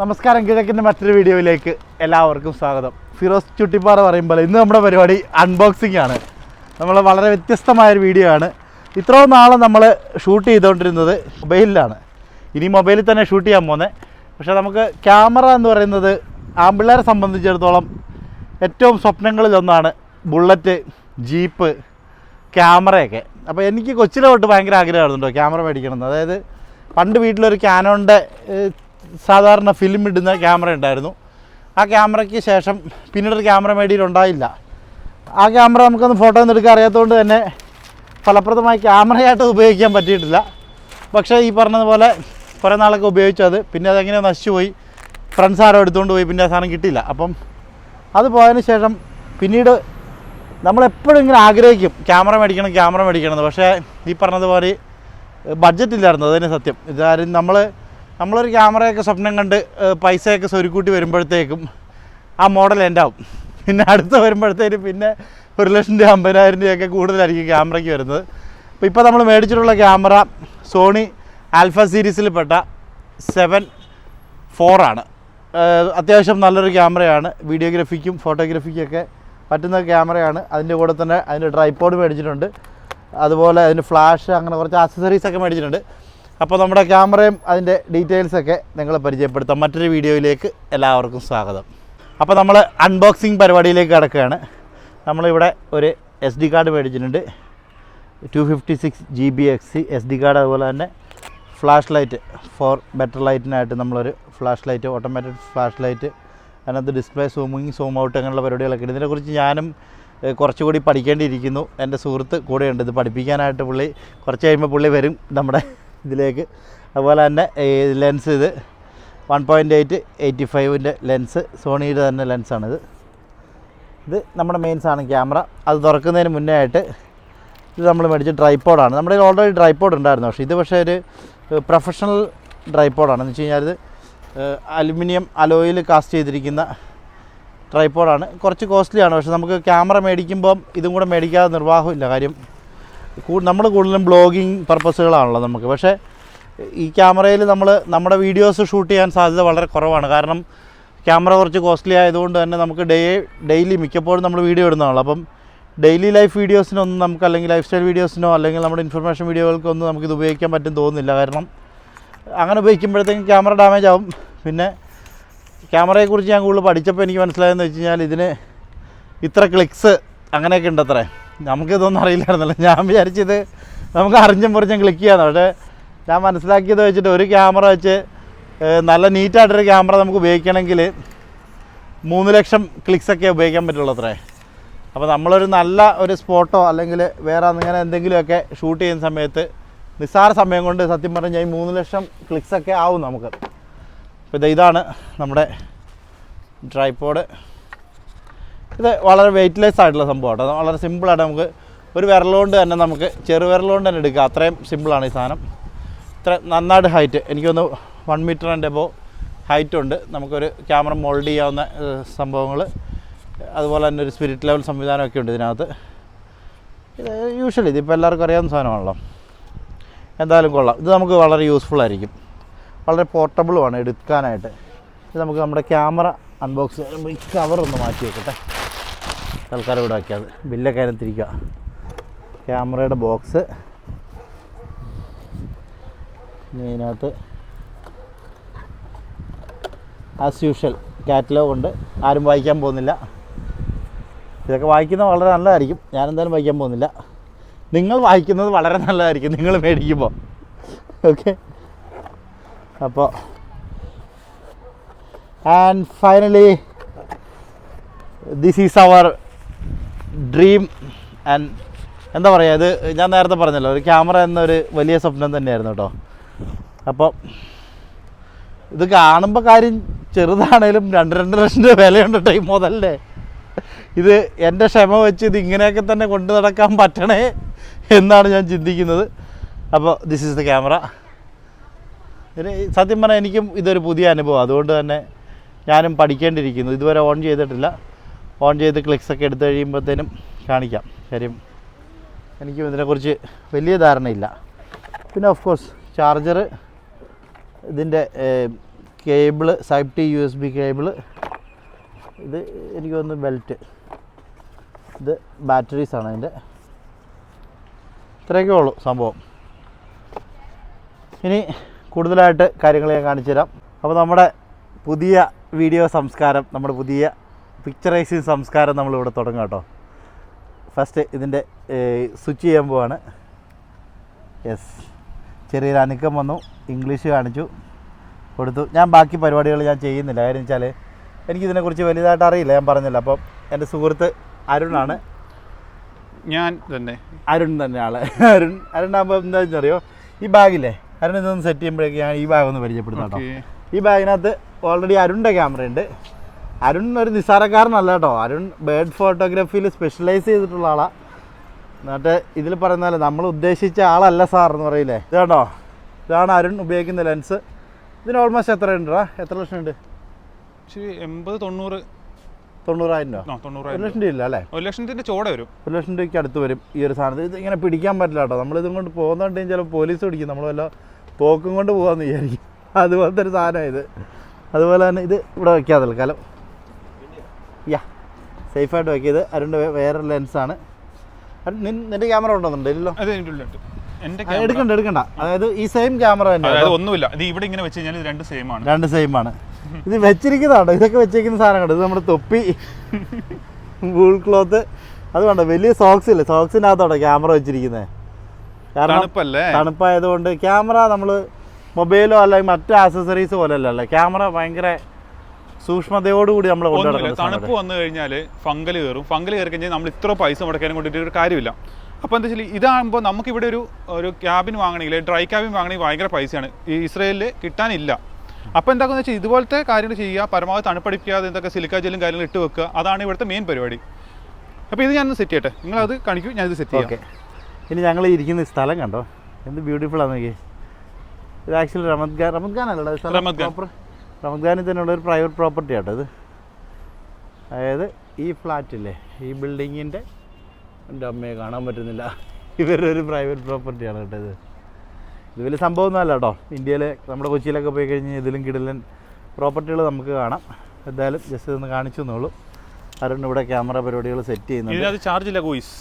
നമസ്കാരം കിഴക്കിന്റെ മറ്റൊരു വീഡിയോയിലേക്ക് എല്ലാവർക്കും സ്വാഗതം. ഫിറോസ് ചുട്ടിപ്പാറ പറയുമ്പോൾ ഇന്ന് നമ്മുടെ പരിപാടി അൺബോക്സിംഗ് ആണ്. നമ്മൾ വളരെ വ്യത്യസ്തമായൊരു വീഡിയോ ആണ്. ഇത്രയും നാളെ നമ്മൾ ഷൂട്ട് ചെയ്തുകൊണ്ടിരുന്നത് മൊബൈലിലാണ്. ഇനി മൊബൈലിൽ തന്നെ ഷൂട്ട് ചെയ്യാൻ പോകുന്നത് പക്ഷേ നമുക്ക് ക്യാമറ എന്ന് പറയുന്നത് ആമ്പിള്ളേരെ സംബന്ധിച്ചിടത്തോളം ഏറ്റവും സ്വപ്നങ്ങളിലൊന്നാണ് ബുള്ളറ്റ് ജീപ്പ് ക്യാമറയൊക്കെ അപ്പോൾ എനിക്ക് കൊച്ചിലോട്ട് ഭയങ്കര ആഗ്രഹമായിരുന്നു കേട്ടോ ക്യാമറ മേടിക്കണമെന്ന്. അതായത് പണ്ട് വീട്ടിലൊരു ക്യാനോണിന്റെ സാധാരണ ഫിലിം ഇടുന്ന ക്യാമറ ഉണ്ടായിരുന്നു. ആ ക്യാമറയ്ക്ക് ശേഷം പിന്നീട് ക്യാമറ മേടിയിട്ടുണ്ടായില്ല ആ ക്യാമറ നമുക്കൊന്ന് ഫോട്ടോ ഒന്നും എടുക്കാൻ അറിയാത്തതുകൊണ്ട് തന്നെ ഫലപ്രദമായി ക്യാമറയായിട്ട് ഉപയോഗിക്കാൻ പറ്റിയിട്ടില്ല. പക്ഷേ ഈ പറഞ്ഞതുപോലെ കുറേ നാളൊക്കെ ഉപയോഗിച്ചു അത്. പിന്നെ അതെങ്ങനെ നശിച്ചു പോയി. ഫ്രണ്ട്സ് ആരോ എടുത്തുകൊണ്ട് പോയി. പിന്നെ ആ സാധനം കിട്ടിയില്ല. അപ്പം അത് പോയതിന് ശേഷം പിന്നീട് നമ്മളെപ്പോഴും ഇങ്ങനെ ആഗ്രഹിക്കും. ക്യാമറ മേടിക്കണം ക്യാമറ മേടിക്കണം പക്ഷേ ഈ പറഞ്ഞതുപോലെ ബഡ്ജറ്റ് ഇല്ലായിരുന്നു. അതിന് സത്യം. ഇതാരും നമ്മൾ നമ്മളൊരു ക്യാമറയൊക്കെ സ്വപ്നം കണ്ട് പൈസയൊക്കെ സ്വരുക്കൂട്ടി വരുമ്പോഴത്തേക്കും ആ മോഡൽ എന്റെ ആവും പിന്നെ അടുത്ത് വരുമ്പോഴത്തേനും പിന്നെ ഒരു ലക്ഷം രൂപ അമ്പതിനായിരം രൂപയൊക്കെ കൂടുതലായിരിക്കും ക്യാമറയ്ക്ക് വരുന്നത്. അപ്പോൾ ഇപ്പോൾ നമ്മൾ മേടിച്ചിട്ടുള്ള ക്യാമറ സോണി ആൽഫ സീരീസിൽപ്പെട്ട സെവൻ ഫോറാണ് അത്യാവശ്യം നല്ലൊരു ക്യാമറയാണ്. വീഡിയോഗ്രാഫിക്കും ഫോട്ടോഗ്രാഫിക്കും ഒക്കെ പറ്റുന്ന ക്യാമറയാണ്. അതിന്റെ കൂടെ തന്നെ അതിന്റെ ട്രൈപ്പോഡ് മേടിച്ചിട്ടുണ്ട്. അതുപോലെ അതിന്റെ ഫ്ലാഷ് അങ്ങനെ കുറച്ച് ആക്സസറീസൊക്കെ മേടിച്ചിട്ടുണ്ട്. അപ്പോൾ നമ്മുടെ ക്യാമറയും അതിന്റെ ഡീറ്റെയിൽസൊക്കെ നിങ്ങളെ പരിചയപ്പെടുത്താം. മറ്റൊരു വീഡിയോയിലേക്ക് എല്ലാവർക്കും സ്വാഗതം. അപ്പോൾ നമ്മൾ അൺബോക്സിങ് പരിപാടിയിലേക്ക് കിടക്കുകയാണ്. നമ്മളിവിടെ ഒരു എസ് ഡി കാർഡ് മേടിച്ചിട്ടുണ്ട്. Two fifty six G B X S D card അതുപോലെ തന്നെ ഫ്ലാഷ് ലൈറ്റ് ഫോർ ബെറ്റർ ലൈറ്റിനായിട്ട് നമ്മളൊരു flash light automatic flash light അതിനകത്ത് ഡിസ്പ്ലേ സൂമിങ് സൂം ഔട്ട് അങ്ങനെയുള്ള പരിപാടികളൊക്കെ ഉണ്ട്. ഇതിനെക്കുറിച്ച് ഞാനും കുറച്ചുകൂടി പഠിക്കേണ്ടിയിരിക്കുന്നു. എന്റെ സുഹൃത്ത് കൂടെയുണ്ട്. ഇത് പഠിപ്പിക്കാനായിട്ട് പുള്ളി കുറച്ച് കഴിയുമ്പോൾ പുള്ളി വരും നമ്മുടെ ഇതിലേക്ക്. അതുപോലെ തന്നെ ഈ ലെൻസ് ഇത് വൺ പോയിന്റ് എയ്റ്റ് എയ്റ്റി ഫൈവിന്റെ ലെൻസ് സോണിയുടെ തന്നെ ലെൻസാണിത് ഇത് നമ്മുടെ മെയിൻസ് ആണ് ക്യാമറ അത് തുറക്കുന്നതിന് മുന്നേ ആയിട്ട് ഇത് നമ്മൾ മേടിച്ച ഡ്രൈപ്പോഡാണ് നമ്മുടെ കയ്യിൽ ഓൾറെഡി ഡ്രൈപ്പോഡ് ഉണ്ടായിരുന്നു. പക്ഷേ ഇത് പക്ഷേ ഒരു പ്രൊഫഷണൽ ഡ്രൈപ്പോഡാണ് എന്ന് വെച്ച് കഴിഞ്ഞാൽ ഇത് അലുമിനിയം അലോയിൽ കാസ്റ്റ് ചെയ്തിരിക്കുന്ന ട്രൈപ്പോഡാണ് കുറച്ച് കോസ്റ്റ്ലിയാണ് പക്ഷേ നമുക്ക് ക്യാമറ മേടിക്കുമ്പം ഇതും കൂടെ മേടിക്കാതെ നിർവാഹമില്ല. കാര്യം നമ്മൾ കൂടുതലും ബ്ലോഗിങ് പർപ്പസുകളാണല്ലോ നമുക്ക്. പക്ഷേ ഈ ക്യാമറയിൽ നമ്മൾ നമ്മുടെ വീഡിയോസ് ഷൂട്ട് ചെയ്യാൻ സാധ്യത വളരെ കുറവാണ്. കാരണം ക്യാമറ കുറച്ച് കോസ്റ്റ്ലി ആയതുകൊണ്ട് തന്നെ നമുക്ക് ഡേ ഡെയിലി മിക്കപ്പോഴും നമ്മൾ വീഡിയോ ഇടുന്നതാണല്ലോ അപ്പം ഡെയിലി ലൈഫ് വീഡിയോസിനൊന്നും നമുക്ക് അല്ലെങ്കിൽ ലൈഫ് സ്റ്റൈൽ വീഡിയോസിനോ അല്ലെങ്കിൽ നമ്മുടെ ഇൻഫർമേഷൻ വീഡിയോകൾക്കൊന്നും നമുക്കിത് ഉപയോഗിക്കാൻ പറ്റും തോന്നുന്നില്ല. കാരണം അങ്ങനെ ഉപയോഗിക്കുമ്പോഴത്തേക്കും ക്യാമറ ഡാമേജ് ആവും. പിന്നെ ക്യാമറയെക്കുറിച്ച് ഞാൻ കൂടുതൽ പഠിച്ചപ്പോൾ എനിക്ക് മനസ്സിലായെന്ന് വെച്ച് കഴിഞ്ഞാൽ ഇതിന് ഇത്ര ക്ലിക്സ് അങ്ങനെയൊക്കെ ഉണ്ട് അത്രേ നമുക്കിതൊന്നും അറിയില്ലായിരുന്നല്ലോ. ഞാൻ വിചാരിച്ചത് നമുക്ക് അറിഞ്ഞും പൊറിഞ്ഞും ക്ലിക്ക് ചെയ്യാന്ന് പക്ഷേ ഞാൻ മനസ്സിലാക്കിയത് വെച്ചിട്ട് ഒരു ക്യാമറ വെച്ച് നല്ല നീറ്റായിട്ടൊരു ക്യാമറ നമുക്ക് ഉപയോഗിക്കണമെങ്കിൽ മൂന്ന് ലക്ഷം ക്ലിക്സൊക്കെ ഉപയോഗിക്കാൻ പറ്റുള്ളൂ അത്രേ. അപ്പോൾ നമ്മളൊരു നല്ല ഒരു സ്പോട്ടോ അല്ലെങ്കിൽ വേറെ അങ്ങനെ എന്തെങ്കിലുമൊക്കെ ഷൂട്ട് ചെയ്യുന്ന സമയത്ത് നിസ്സാര സമയം കൊണ്ട് സത്യം പറഞ്ഞാൽ ഈ മൂന്ന് ലക്ഷം ക്ലിക്സൊക്കെ ആവും നമുക്ക്. അപ്പോൾ ഇതാണ് നമ്മുടെ ട്രൈപ്പോഡ് ഇത് വളരെ വെയ്റ്റ്ലെസ് ആയിട്ടുള്ള സംഭവം കേട്ടോ. വളരെ സിമ്പിളായിട്ട് നമുക്ക് ഒരു വിരലുകൊണ്ട് തന്നെ നമുക്ക് ചെറു വിരലുകൊണ്ട് തന്നെ എടുക്കുക അത്രയും സിമ്പിളാണ് ഈ സാധനം. ഇത്ര നന്നായിട്ട് ഹൈറ്റ് എനിക്കൊന്ന് വൺ മീറ്റർ എന്റെ ഹൈറ്റ് ഉണ്ട്. നമുക്കൊരു ക്യാമറ മോൾഡ് ചെയ്യാവുന്ന സംഭവങ്ങൾ അതുപോലെ തന്നെ ഒരു സ്പിരിറ്റ് ലെവൽ സംവിധാനമൊക്കെ ഉണ്ട് ഇതിനകത്ത്. ഇത് യൂഷ്വലി ഇതിപ്പോൾ എല്ലാവർക്കും അറിയാവുന്ന സാധനമാണല്ലോ. എന്തായാലും കൊള്ളാം. ഇത് നമുക്ക് വളരെ യൂസ്ഫുൾ ആയിരിക്കും. വളരെ പോർട്ടബിളുമാണ് എടുക്കാനായിട്ട്. ഇത് നമുക്ക് നമ്മുടെ ക്യാമറ അൺബോക്സ് ചെയ്യുമ്പോൾ ഈ കവർ ഒന്ന് മാറ്റി വെക്കട്ടെ. തൽക്കാലം ഇവിടെ വയ്ക്കാതെ ബില്ലൊക്കെ അതിനകത്തിരിക്കുക ക്യാമറയുടെ ബോക്സ്. ഇതിനകത്ത് ആസ് യൂഷ്വൽ കാറ്റലോഗ് ഉണ്ട്. ആരും വായിക്കാൻ പോകുന്നില്ല. ഇതൊക്കെ വായിക്കുന്നത് വളരെ നല്ലതായിരിക്കും. ഞാനെന്തായാലും വായിക്കാൻ പോകുന്നില്ല. നിങ്ങൾ വായിക്കുന്നത് വളരെ നല്ലതായിരിക്കും. നിങ്ങൾ മേടിക്കുമ്പോൾ ഓക്കെ അപ്പോൾ and finally this is our dream and എന്താ പറയുക ഇത് ഞാൻ നേരത്തെ പറഞ്ഞല്ലോ ഒരു ക്യാമറ എന്നൊരു വലിയ സ്വപ്നം തന്നെയായിരുന്നു കേട്ടോ അപ്പോൾ ഇത് കാണുമ്പോൾ കാര്യം ചെറുതാണേലും രണ്ട് രണ്ട് ലക്ഷം വിലയുണ്ട് ടൈം മുതലേ ഇത് എന്റെ ക്ഷമ വെച്ച് ഇത് ഇങ്ങനെയൊക്കെ തന്നെ കൊണ്ടു നടക്കാൻ പറ്റണേ എന്നാണ് ഞാൻ ചിന്തിക്കുന്നത്. അപ്പോൾ ദിസ് ഈസ് ദ ക്യാമറ സത്യം പറഞ്ഞാൽ എനിക്കും ഇതൊരു പുതിയ അനുഭവം. അതുകൊണ്ട് തന്നെ ഞാനും പഠിക്കേണ്ടിയിരിക്കുന്നു. ഇതുവരെ ഓൺ ചെയ്തിട്ടില്ല. ഓൺ ചെയ്ത് ക്ലിക്സൊക്കെ എടുത്തു കഴിയുമ്പോഴത്തേനും കാണിക്കാം. കാര്യം എനിക്കും ഇതിനെക്കുറിച്ച് വലിയ ധാരണയില്ല. പിന്നെ ഓഫ് കോഴ്സ് ചാർജർ ഇതിന്റെ കേബിൾ സൈപ്റ്റി യു എസ് ബി കേബിൾ ഇത് എനിക്ക് തോന്നുന്നു ബെൽറ്റ് ഇത് ബാറ്ററീസാണ് അതിന്റെ. ഇത്രയൊക്കെ ഉള്ളൂ സംഭവം. ഇനി കൂടുതലായിട്ട് കാര്യങ്ങൾ ഞാൻ കാണിച്ചു തരാം അപ്പോൾ നമ്മുടെ പുതിയ വീഡിയോ സംസ്കാരം നമ്മുടെ പുതിയ പിക്ചറൈസിങ് സംസ്കാരം നമ്മളിവിടെ തുടങ്ങാം കേട്ടോ. ഫസ്റ്റ് ഇതിന്റെ സ്വിച്ച് ചെയ്യാൻ പോവാണ്. യെസ് ചെറിയൊരു അനുക്കം വന്നു. ഇംഗ്ലീഷ് കാണിച്ചു. കൊടുത്തു. ഞാൻ ബാക്കി പരിപാടികൾ ഞാൻ ചെയ്യുന്നില്ല. കാര്യം വെച്ചാൽ എനിക്കിതിനെക്കുറിച്ച് വലുതായിട്ട് അറിയില്ല. ഞാൻ പറഞ്ഞില്ല. അപ്പം എന്റെ സുഹൃത്ത് അരുണാണ്. ഞാൻ തന്നെ. അരുൺ തന്നെ ആൾ അരുൺ അരുണാകുമ്പോൾ എന്താണെന്ന് അറിയോ ഈ ബാഗില്ലേ? അരുൺ ഇതൊന്ന് സെറ്റ് ചെയ്യുമ്പോഴേക്ക് ഞാൻ ഈ ബാഗ് ഒന്ന് പരിചയപ്പെടുന്ന കേട്ടോ ഈ ബാഗിനകത്ത് ഓൾറെഡി അരുണിന്റെ ക്യാമറ ഉണ്ട്. അരുൺ ഒരു നിസ്സാരക്കാരനല്ല കേട്ടോ. അരുൺ ബേർഡ് ഫോട്ടോഗ്രാഫിയിൽ സ്പെഷ്യലൈസ് ചെയ്തിട്ടുള്ള ആളാണ് എന്നിട്ട് ഇതിൽ പറയുന്ന നമ്മൾ ഉദ്ദേശിച്ച ആളല്ല സാർ എന്ന് പറയില്ലേ? ഇത് ഇതാണ് അരുൺ ഉപയോഗിക്കുന്ന ലെൻസ് ഇതിന് ഓൾമോസ്റ്റ് എത്ര ഉണ്ടോ എത്ര ലക്ഷം ഉണ്ട്? എൺപത് തൊണ്ണൂറ്. തൊണ്ണൂറായിരം രൂപ. ഒരു ലക്ഷം രൂപ ഇല്ല അല്ലേ? ഒരു ലക്ഷത്തിന്റെ ചോട വരും. ഒരു ലക്ഷം രൂപയ്ക്ക് അടുത്ത് വരും ഈ ഒരു സാധനം ഇത് ഇങ്ങനെ പിടിക്കാൻ പറ്റില്ല കേട്ടോ. നമ്മളിതും കൊണ്ട് പോകുന്നുണ്ടെങ്കിൽ ചിലപ്പോൾ പോലീസ് പിടിക്കും. നമ്മൾ വല്ല തോക്കും കൊണ്ട് പോകാമെന്ന് വിചാരിക്കും. അതുപോലത്തെ ഒരു സാധനമാണ് ഇത്. അതുപോലെ തന്നെ ഇത് ഇവിടെ വയ്ക്കാം തൽക്കാലം യാ സേഫായിട്ട് വയ്ക്കിയത് അരുണ്ട് വേറെ ലെൻസാണ്. നിന്റെ ക്യാമറ ഉണ്ടോന്നുണ്ട് ഇല്ലല്ലോ? എടുക്കണ്ട എടുക്കണ്ട. അതായത് ഈ സെയിം ക്യാമറ തന്നെ ഒന്നുമില്ല. ഇത് ഇവിടെ ഇങ്ങനെ വെച്ച് കഴിഞ്ഞാൽ രണ്ട് സെയിം ആണ്. രണ്ട് സെയിം ആണ്. ഇത് വെച്ചിരിക്കുന്നതാണ്? ഇതൊക്കെ വെച്ചിരിക്കുന്ന സാധനങ്ങൾ ഇത് നമ്മുടെ തൊപ്പി വൂൾ ക്ലോത്ത് അത് വേണ്ട വലിയ സോക്സ് ഇല്ലേ? സോക്സിനകത്തോടെ ക്യാമറ വെച്ചിരിക്കുന്നത് കാരണം തണുപ്പായതുകൊണ്ട് ക്യാമറ നമ്മൾ മൊബൈലോ അല്ലെങ്കിൽ മറ്റു ആക്സസറീസ് പോലെയല്ല. ക്യാമറ ഭയങ്കര സൂക്ഷ്മതയോടുകൂടി നമ്മൾ തണുപ്പ് വന്നു കഴിഞ്ഞാൽ ഫംഗൽ കയറും. ഫംഗൽ കയറി കഴിഞ്ഞാൽ നമ്മൾ ഇത്ര പൈസ മുടക്കാനും കൊണ്ടിട്ട് ഒരു കാര്യമില്ല. അപ്പോൾ എന്താ വെച്ചാൽ ഇതാകുമ്പോൾ നമുക്കിവിടെ ഒരു ഒരു ക്യാബിൻ വാങ്ങണമെങ്കിൽ ഡ്രൈ ക്യാബിൻ വാങ്ങണമെങ്കിൽ ഭയങ്കര പൈസയാണ്. ഈ ഇസ്രയേലിൽ കിട്ടാനില്ല. അപ്പോൾ എന്താണെന്ന് വെച്ചാൽ ഇതുപോലത്തെ കാര്യങ്ങൾ ചെയ്യുക പരമാവധി തണുപ്പടിക്കാതെ എന്തൊക്കെ സിലിക്ക ജെല്ലും കാര്യങ്ങൾ ഇട്ട് വെക്കുക അതാണ് ഇവിടുത്തെ മെയിൻ പരിപാടി. അപ്പോൾ ഇത് ഞാനൊന്ന് സെറ്റ് ചെയ്യട്ടെ. നിങ്ങൾ അത് കാണിക്കൂ ഞാനിത് സെറ്റ് ചെയ്യാം. ഓക്കെ ഇനി ഞങ്ങൾ ഇരിക്കുന്ന സ്ഥലം കണ്ടോ? എന്ത് ബ്യൂട്ടിഫുൾ ആണ് ഇത് ആക്ച്വലി റമദ്ഗാൻ റമദ്ഗാൻ റമദ്ഗാൻ അല്ലടാ ഈ സ്ഥലം റമദ് ഖാൻ. proper? റമദ് ഖാനിൽ തന്നെയുള്ള ഒരു പ്രൈവറ്റ് പ്രോപ്പർട്ടി ആട്ടോ ഇത്. അതായത് ഈ ഫ്ലാറ്റില്ലേ ഈ ബിൽഡിങ്ങിന്റെ എന്റെ അമ്മയെ കാണാൻ പറ്റുന്നില്ല. ഇവരുടെ ഒരു പ്രൈവറ്റ് പ്രോപ്പർട്ടിയാണ് കേട്ടോ ഇത്. ഇത് വലിയ സംഭവമൊന്നുമല്ല കേട്ടോ. ഇന്ത്യയിൽ നമ്മുടെ കൊച്ചിയിലൊക്കെ പോയി കഴിഞ്ഞാൽ ഇതിലും കിടലൻ പ്രോപ്പർട്ടികൾ നമുക്ക് കാണാം. എന്തായാലും ജസ്റ്റ് ഇതൊന്ന് കാണിച്ചു തന്നോളൂ. അരുൺ ഇവിടെ ക്യാമറ പരിപാടികൾ സെറ്റ് ചെയ്യുന്നുണ്ട്. ചാർജില്ല ചാർജ് ഇല്ല കോയിസ്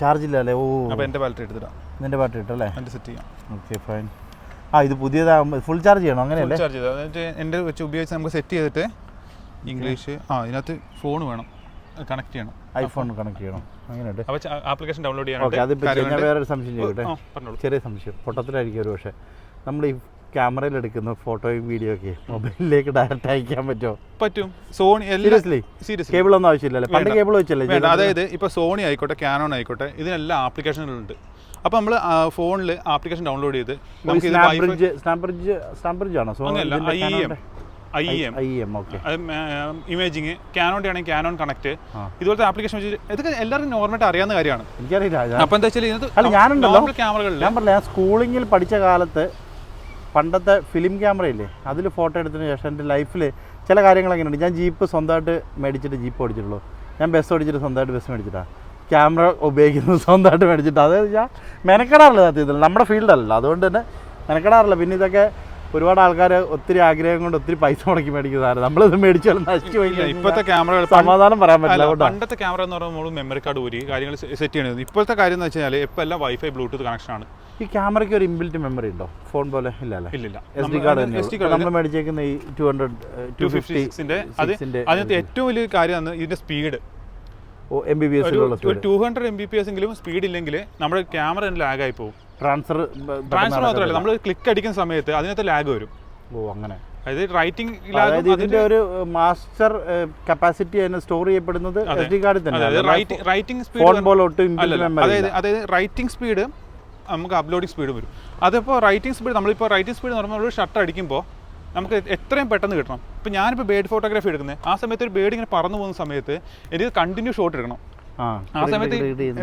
ചാർജ് ഇല്ല അല്ലേ? ഓ. എന്റെ ബാറ്ററി എടുത്തിടാം. നിന്റെ പാട്ട് ഇട്ടല്ലേ? എന്റെ സെറ്റ് ചെയ്യാം. ഓക്കെ ഫൈൻ ആ ഇത് പുതിയതാകുമ്പോൾ ഫുൾ ചാർജ് ചെയ്യണം? അങ്ങനെയല്ലേ? ചാർജ് ചെയ്ത്. എന്നിട്ട് എന്റെ വെച്ച് ഉപയോഗിച്ച് നമുക്ക് സെറ്റ് ചെയ്തിട്ട് ഇംഗ്ലീഷ് ആ ഇതിനകത്ത് ഫോൺ വേണം. കണക്ട് ചെയ്യണം. ഐഫോൺ കണക്ട് ചെയ്യണം. അങ്ങനെയുണ്ട് ആപ്ലിക്കേഷൻ ഡൗൺലോഡ് ചെയ്യണം അതിപ്പോൾ ഞാൻ വേറൊരു സംശയം ചെയ്യട്ടെ ചെറിയ സംശയം. പൊട്ടത്തിലായിരിക്കും ഒരു പക്ഷേ. നമ്മൾ ഈ ക്യാമറയിൽ എടുക്കുന്ന ഫോട്ടോയും വീഡിയോ ഒക്കെ മൊബൈലിലേക്ക് ഡയറക്റ്റ് അയക്കാൻ പറ്റുമോ? പറ്റും. സോണി സീരിയസ്ലി സീരിയസ് കേബിൾ ഒന്നും ആവശ്യമില്ലല്ലേ? പണ്ട്. കേബിൾ വെച്ചല്ലേ അതായത് ഇപ്പോൾ സോണി ആയിക്കോട്ടെ ക്യാനോൺ ആയിക്കോട്ടെ ഇതിനെല്ലാം ആപ്ലിക്കേഷനുകളുണ്ട് അപ്പോൾ നമ്മൾ ഫോണിൽ ആപ്ലിക്കേഷൻ ഡൗൺലോഡ് ചെയ്ത് നമുക്ക് ഇമേജിങ് ക്യാനോന്റെ ആണെങ്കിൽ ക്യാനോൺ കണക്ട് ഇതുപോലത്തെ ആപ്ലിക്കേഷൻ വെച്ച് ഇതൊക്കെ എല്ലാവരും നോർമലായിട്ട് അറിയാവുന്ന കാര്യമാണ്. എനിക്കറിയില്ല എന്താ വെച്ചാൽ ഇതിനകത്ത്. ക്യാമറകളിൽ ഞാൻ സ്കൂളിങ്ങിൽ പഠിച്ച കാലത്ത് പണ്ടത്തെ ഫിലിം ക്യാമറയില്ലേ അതിൽ ഫോട്ടോ എടുത്തതിന് ശേഷം എന്റെ ലൈഫിൽ ചില കാര്യങ്ങൾ അങ്ങനെയുണ്ട് ഞാൻ ജീപ്പ് സ്വന്തമായിട്ട് മേടിച്ചിട്ട് ജീപ്പ് ഓടിച്ചിട്ടുള്ളൂ. ഞാൻ ബസ് ഓടിച്ചിട്ട് സ്വന്തമായിട്ട് ബസ് മേടിച്ചിട്ടാണ് ക്യാമറ ഉപയോഗിക്കുന്നത് സ്വന്തമായിട്ട് മേടിച്ചിട്ട്. അത് ഞാൻ മെനക്കെടാറില്ല സത്യത്തിൽ നമ്മുടെ ഫീൽഡല്ല. അതുകൊണ്ട് തന്നെ മെനക്കെടാറില്ല. പിന്നെ ഇതൊക്കെ ഒരുപാട് ആൾക്കാർ ഒത്തിരി ആഗ്രഹം കൊണ്ട് ഒത്തിരി പൈസ മുടക്കി മേടിക്കുന്നതാണ് നമ്മളിത് മേടിച്ചാലും നശിച്ചു പോയി ഇല്ല, കഴിഞ്ഞാൽ ഇപ്പോഴത്തെ ക്യാമറകൾ സമാധാനം പറയാൻ പറ്റില്ല പണ്ടത്തെ ക്യാമറ എന്ന് പറയുമ്പോൾ നമ്മൾ മെമ്മറി കാർഡ് ഊരി കാര്യങ്ങൾ സെറ്റ് ചെയ്യണത്. ഇപ്പോഴത്തെ കാര്യം എന്ന് വെച്ചാൽ ഇപ്പോൾ എല്ലാം വൈഫൈ ബ്ലൂടൂത്ത് കണക്ഷനാണ് ആണ്. ഈ ക്യാമറയ്ക്ക് ഒരു ഇൻബിൽറ്റ് മെമ്മറി ഉണ്ടോ? ഫോൺ പോലെ? ഇല്ല ഇല്ലില്ല. S D card S D card നമ്മൾ മേടിച്ചേക്കുന്ന ഈ ടു ഹൺഡ്രഡ് ടു ഫിഫ്റ്റി സിക്സിന്റെ അത് അതിനകത്ത് ഏറ്റവും വലിയ കാര്യമാണ് ഇതിന്റെ speed M B B S two hundred M B P S എങ്കിലും സ്പീഡ് ഇല്ലെങ്കിൽ നമ്മുടെ ക്യാമറ ലാഗ് ആയി പോകും. ട്രാൻസ്ഫർ ട്രാൻസ്ഫർ മാത്രമല്ല നമ്മൾ ക്ലിക്ക് അടിക്കുന്ന സമയത്ത് അതിനകത്ത് ലാഗ് വരും. ഓ അങ്ങനെ. അതായത് റൈറ്റിംഗ് ഇതിന്റെ ഒരു മാസ്റ്റർ കപ്പാസിറ്റി അതിന് സ്റ്റോർ ചെയ്യപ്പെടുന്നത് എസ് ഡി കാർഡിൽ തന്നെ റൈറ്റിംഗ് റൈറ്റിംഗ് സ്പീഡ് അതായത് റൈറ്റിംഗ് സ്പീഡ് നമുക്ക് അപ്ലോഡിംഗ് സ്പീഡ് വരും. അതിപ്പോൾ റൈറ്റിംഗ് സ്പീഡ് നമ്മളിപ്പോൾ റൈറ്റിംഗ് സ്പീഡ് എന്ന് പറയുമ്പോൾ ഷട്ടർ അടിക്കുമ്പോൾ നമുക്ക് എത്രയും പെട്ടെന്ന് കിട്ടണം. ഇപ്പോൾ ഞാനിപ്പോൾ ബേഡ് ഫോട്ടോഗ്രാഫി എടുക്കുന്നത് ആ സമയത്ത് ഒരു ബേഡ് ഇങ്ങനെ പറന്നു പോകുന്ന സമയത്ത് എനിക്ക് കണ്ടിന്യൂ ഷോട്ട് എടുക്കണം. ആ സമയത്ത്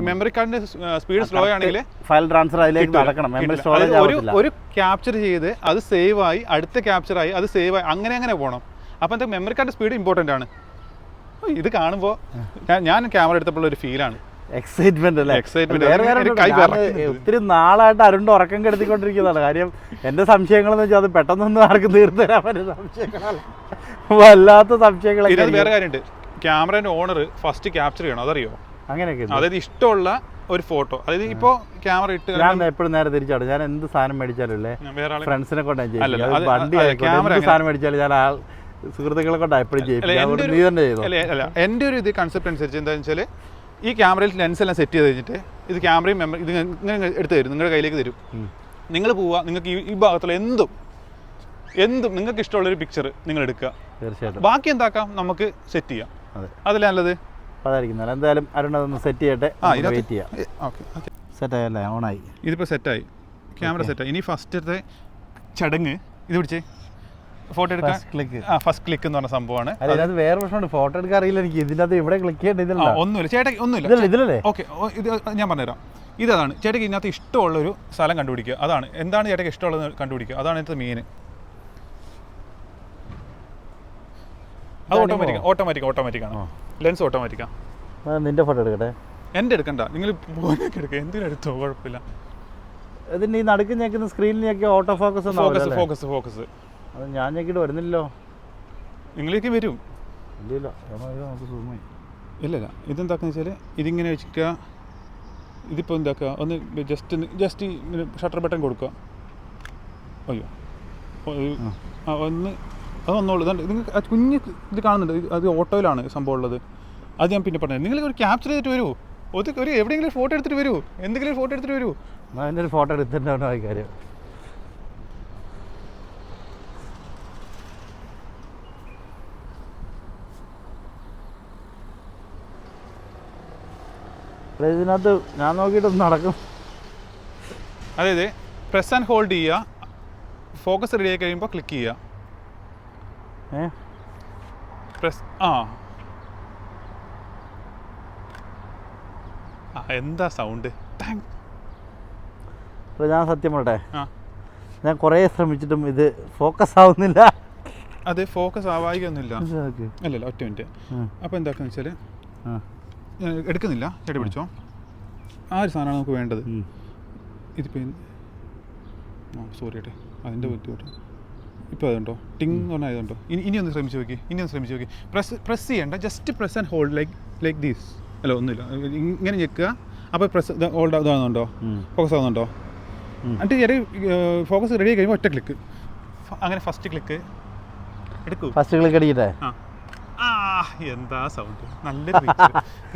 മെമ്മറി കാർഡിന്റെ സ്പീഡ് സ്ലോ ആണെങ്കിൽ ഫയൽ ട്രാൻസ്ഫർ അതിലേക്ക് നടക്കണം. മെമ്മറി. സ്റ്റോറേജ് ഒരു ഒരു ക്യാപ്ചർ ചെയ്ത് അത് സേവ് ആയി അടുത്ത ക്യാപ്ചർ ആയി അത് സേവ് ആയി അങ്ങനെ അങ്ങനെ പോകണം അപ്പോൾ എന്താ മെമ്മറി കാർഡിന്റെ സ്പീഡ് ഇമ്പോർട്ടന്റ് ആണ്. ഇത് കാണുമ്പോൾ ഞാൻ ക്യാമറ എടുത്തപ്പോൾ ഒരു ഫീലാണ് എക്സൈറ്റ്മെന്റ് അല്ലേ? വിറയ്ക്കുന്നത്. ഒത്തിരി നാളായിട്ട് അരുണ്ട് ഉറക്കം കെടുത്തിക്കൊണ്ടിരിക്കുന്നതാണ് കാര്യം എന്റെ സംശയങ്ങൾ എന്ന് വെച്ചാൽ അത് പെട്ടെന്നൊന്നും ആർക്കും തീർത്തു തരാൻ പറ്റുന്ന സംശയങ്ങളല്ല. വല്ലാത്ത സംശയങ്ങളൊക്കെ ഇതിനകത്ത് വേറെ. കാര്യമുണ്ട്. ക്യാമറേന്റെ ഓണർ ഫസ്റ്റ് ക്യാപ്ചർ ചെയ്യണം. അതറിയോ? അങ്ങനെയൊക്കെ. അതായത് ഇഷ്ടമുള്ള ഒരു ഫോട്ടോ അതായത് ഇപ്പോ ക്യാമറ ഇട്ട് ഞാൻ എപ്പോഴും നേരെ തിരിച്ചാണ് ഞാൻ എന്ത് സാധനം മേടിച്ചാലല്ലേ ഫ്രണ്ട്സിനെ അത് വണ്ടി ക്യാമറ സാധനം മേടിച്ചാലും ഞാൻ ആൾ സുഹൃത്തുക്കളെ കൊണ്ടാണ് എപ്പോഴും ചെയ്യും നീ തന്നെ ചെയ്തോ? അല്ല എന്റെ ഒരു ഇത് കൺസെപ്റ്റ് അനുസരിച്ച് എന്താ വെച്ചാൽ ഈ ക്യാമറയിൽ ലെൻസ് എല്ലാം സെറ്റ് ചെയ്ത് കഴിഞ്ഞിട്ട് ഇത് ക്യാമറയും മെമ്മറി ഇത് ഇങ്ങനെ എടുത്ത് തരും നിങ്ങളുടെ കയ്യിലേക്ക് തരും. നിങ്ങൾ പോവുക നിങ്ങൾക്ക് ഈ- ഭാഗത്തുള്ള എന്തും എന്തും നിങ്ങൾക്ക് ഇഷ്ടമുള്ള ഒരു പിക്ചർ നിങ്ങൾ എടുക്കുക. തീർച്ചയായിട്ടും. ബാക്കി എന്താക്കാം? നമുക്ക് സെറ്റ് ചെയ്യാം. അതെ. അതല്ലേ നല്ലത് അതായിരിക്കും. എന്തായാലും അരുൺ അതൊന്ന് സെറ്റ് ചെയ്യട്ടെ. വെയിറ്റ് ചെയ്യാം. Okay okay. സെറ്റ് ആയല്ലേ? ഓണായി ഇതിപ്പോൾ സെറ്റായി ക്യാമറ സെറ്റായി ഇനി ഫസ്റ്റത്തെ ചടങ്ങ്. ഇത് പിടിച്ചേ. ഫോട്ടോ എടുക്കാൻ? ക്ലിക്ക് ആ ഫസ്റ്റ് ക്ലിക്ക് എന്ന് പറഞ്ഞ സംഭവമാണ്. ഇതിനകത്ത് വേറെ പ്രശ്നമുണ്ട്. ഫോട്ടോ എടുക്കാൻ അറിയില്ല എനിക്ക്. ഇതിനകത്ത് ഇവിടെ ക്ലിക്ക് ചെയ്യേണ്ട ഇതില്ല. ഒന്നുമില്ല. ചേട്ടാ ഒന്നുമില്ല. ഇതിലല്ലേ? ഓക്കെ ഇത് ഞാൻ പറഞ്ഞുതരാം. അതാണ് ചേട്ടയ്ക്ക് ഇതിനകത്ത് ഇഷ്ടമുള്ള ഒരു സ്ഥലം കണ്ടുപിടിക്കുക. അതാണ്. എന്താണ് ചേട്ടയ്ക്ക് ഇഷ്ടമുള്ളത് കണ്ടുപിടിക്കുക? അതാണ് ഇതിനകത്ത് മെയിൻ അത്? ഓട്ടോമാറ്റിക് ഓട്ടോമാറ്റിക് ഓട്ടോമാറ്റിക് ആണ്. ലെൻസ് ഓട്ടോമാറ്റിക്കാണ് ആ, നിന്റെ ഫോട്ടോ എടുക്കട്ടെ. എന്റെ എടുക്കണ്ട. നിങ്ങൾ ഫോനൊക്കെ എടുക്കുക എന്തിനും എടുത്തോ കുഴപ്പമില്ല. ഇതിന്റെ ഈ നടുക്ക് ഞെക്കുന്ന സ്ക്രീനിൽ ഞെക്കിയ auto focus focus focus focus അത് ഞാൻ ഞെക്കിയിട്ട് വരുന്നില്ലല്ലോ. നിങ്ങളിലേക്ക് വരും. ഇല്ല നമുക്ക് സുഖമായി ഇല്ലല്ല ഇല്ല ഇല്ല ഇതെന്താക്കാന്ന് വെച്ചാൽ ഇതിങ്ങനെ വെച്ചിട്ട് ഇതിപ്പോൾ എന്താക്കുക ഒന്ന് ജസ്റ്റ് ജസ്റ്റ് ഷട്ടർ ബട്ടൺ കൊടുക്കുക. അയ്യോ ആ. ഒന്ന് അത് ഇതുണ്ട് നിങ്ങൾക്ക് ആ കുഞ്ഞ് ഇത് കാണുന്നുണ്ട് അത് ഓട്ടോയിലാണ് സംഭവം ഉള്ളത് അത് ഞാൻ പിന്നെ പറഞ്ഞത് നിങ്ങൾ ഒരു ക്യാപ്ചർ ചെയ്തിട്ട് വരുമോ ഒരു എവിടെയെങ്കിലും ഫോട്ടോ എടുത്തിട്ട് വരുമോ എന്തെങ്കിലും ഫോട്ടോ എടുത്തിട്ട് വരുമോ ഞാൻ അതിന്റെ ഒരു ഫോട്ടോ എടുത്തിട്ടുണ്ടാവുന്ന ആ കാര്യം. എടാ, ഇതിനകത്ത് ഞാൻ നോക്കിയിട്ടൊന്നും നടക്കും. അതായത് പ്രസ് ആൻഡ് ഹോൾഡ് ചെയ്യുക ഫോക്കസ് റെഡി ആയി കഴിയുമ്പോൾ ക്ലിക്ക് ചെയ്യുക. ഏ? പ്രസ് ആ. എന്താ സൗണ്ട് അപ്പോൾ ഞാൻ സത്യം പറട്ടെ ആ. ഞാൻ കുറേ ശ്രമിച്ചിട്ടും ഇത് ഫോക്കസ് ആവുന്നില്ല. അത് ഫോക്കസ് ആവായികയൊന്നുമില്ല. മനസ്സിലാക്ക്. അല്ലല്ല ഒറ്റ മിനിറ്റ് അപ്പോൾ എന്താക്കാന്ന് വെച്ചാൽ ആ. എടുക്കുന്നില്ല? ചേട്ടി പിടിച്ചോ? ആ ഒരു സാധനമാണ് നമുക്ക് വേണ്ടത്. ഇതിപ്പോൾ ആ സോറി ഏട്ടെ. അതിന്റെ ബുദ്ധിമുട്ട് ഇപ്പോൾ അതുണ്ടോ? ടിങ് എന്ന് പറഞ്ഞാൽ ഇതുണ്ടോ? ഇനി ഇനി ഒന്ന് ശ്രമിച്ച് നോക്കി. ഇനി ഒന്ന് ശ്രമിച്ച് നോക്കി. പ്രസ് പ്രസ് ചെയ്യണ്ട. Just press and hold like like these അല്ല ഒന്നുമില്ല. ഇങ്ങനെ ഞെക്കുക. അപ്പോൾ പ്രസ് ഹോൾഡ് ഇതാകുന്നുണ്ടോ. ഫോക്കസ് ആകുന്നുണ്ടോ. എന്നിട്ട് ചെറിയ ഫോക്കസ് റെഡി ആയി കഴിയുമ്പോൾ ഒറ്റ ക്ലിക്ക് അങ്ങനെ ഫസ്റ്റ് ക്ലിക്ക് എടുക്കൂ. ഫസ്റ്റ് ക്ലിക്ക് അടിക്കട്ടെ ആ. എന്താ സൗണ്ട് നല്ലൊരു.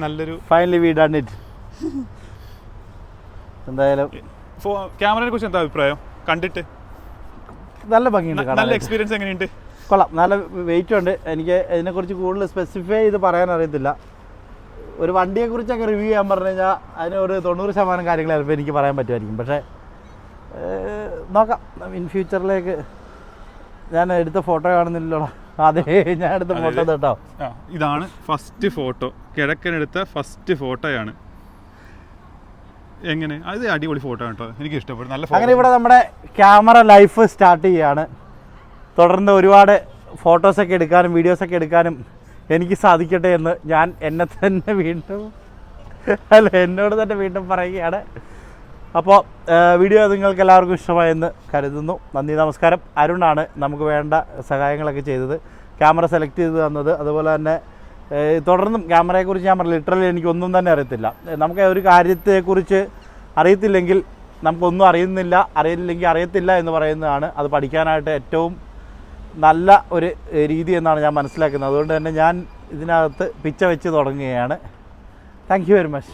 നല്ലൊരു ഫൈനലി വി ഡൺ ഇറ്റ് എന്തായാലും ക്യാമറയെ കുറിച്ച് എന്താ അഭിപ്രായം? കണ്ടിട്ട്. നല്ല ഭംഗിയുണ്ട് നല്ല എക്സ്പീരിയൻസ് എങ്ങനെയുണ്ട്? കൊള്ളാം. നല്ല വെയിറ്റ് ഉണ്ട്. എനിക്ക് ഇതിനെക്കുറിച്ച് കൂടുതൽ സ്പെസിഫൈ ചെയ്ത് പറയാൻ അറിയത്തില്ല. ഒരു വണ്ടിയെക്കുറിച്ചൊക്കെ റിവ്യൂ ചെയ്യാൻ പറഞ്ഞു കഴിഞ്ഞാൽ അതിന് ഒരു തൊണ്ണൂറ് ശതമാനം കാര്യങ്ങൾ ചിലപ്പോൾ എനിക്ക് പറയാൻ പറ്റുമായിരിക്കും. പക്ഷേ നോക്കാം. ഇൻ ഫ്യൂച്ചറിലേക്ക് ഞാൻ എടുത്ത ഫോട്ടോ കാണുന്നില്ലല്ലോ. അതെ ഞാൻ എടുത്ത ഫോട്ടോ. കേട്ടോ ഇതാണ് ഫസ്റ്റ് ഫോട്ടോ കിഴക്കനെടുത്ത ഫസ്റ്റ് ഫോട്ടോയാണ് എങ്ങനെ? അത് അടിപൊളി ഫോട്ടോ കേട്ടോ. എനിക്ക് ഇഷ്ടപ്പെട്ടു നല്ല അങ്ങനെ ഇവിടെ നമ്മുടെ ക്യാമറ ലൈഫ് സ്റ്റാർട്ട് ചെയ്യാണ്. തുടർന്ന് ഒരുപാട് ഫോട്ടോസൊക്കെ എടുക്കാനും വീഡിയോസൊക്കെ എടുക്കാനും എനിക്ക് സാധിക്കട്ടെ എന്ന് ഞാൻ എന്നെ തന്നെ വീണ്ടും അല്ല എന്നോട് തന്നെ വീണ്ടും പറയുകയാണ്. അപ്പോൾ വീഡിയോ നിങ്ങൾക്ക് എല്ലാവർക്കും ഇഷ്ടമായെന്ന് കരുതുന്നു. നന്ദി നമസ്കാരം. അരുണാണ് നമുക്ക് വേണ്ട സഹായങ്ങളൊക്കെ ചെയ്തത്. ക്യാമറ സെലക്ട് ചെയ്ത് തന്നത്. അതുപോലെ തന്നെ തുടർന്നും ക്യാമറയെക്കുറിച്ച് ഞാൻ പറഞ്ഞു ലിറ്ററലി എനിക്കൊന്നും തന്നെ അറിയത്തില്ല. നമുക്ക് ഒരു കാര്യത്തെക്കുറിച്ച് അറിയത്തില്ലെങ്കിൽ നമുക്കൊന്നും അറിയുന്നില്ല. അറിയില്ലെങ്കിൽ അറിയത്തില്ല എന്ന് പറയുന്നതാണ് അത് പഠിക്കാനായിട്ട് ഏറ്റവും നല്ല ഒരു രീതി എന്നാണ് ഞാൻ മനസ്സിലാക്കുന്നത്. അതുകൊണ്ട് തന്നെ ഞാൻ ഇതിനകത്ത് പിച്ച വെച്ച് തുടങ്ങുകയാണ്. Thank you very much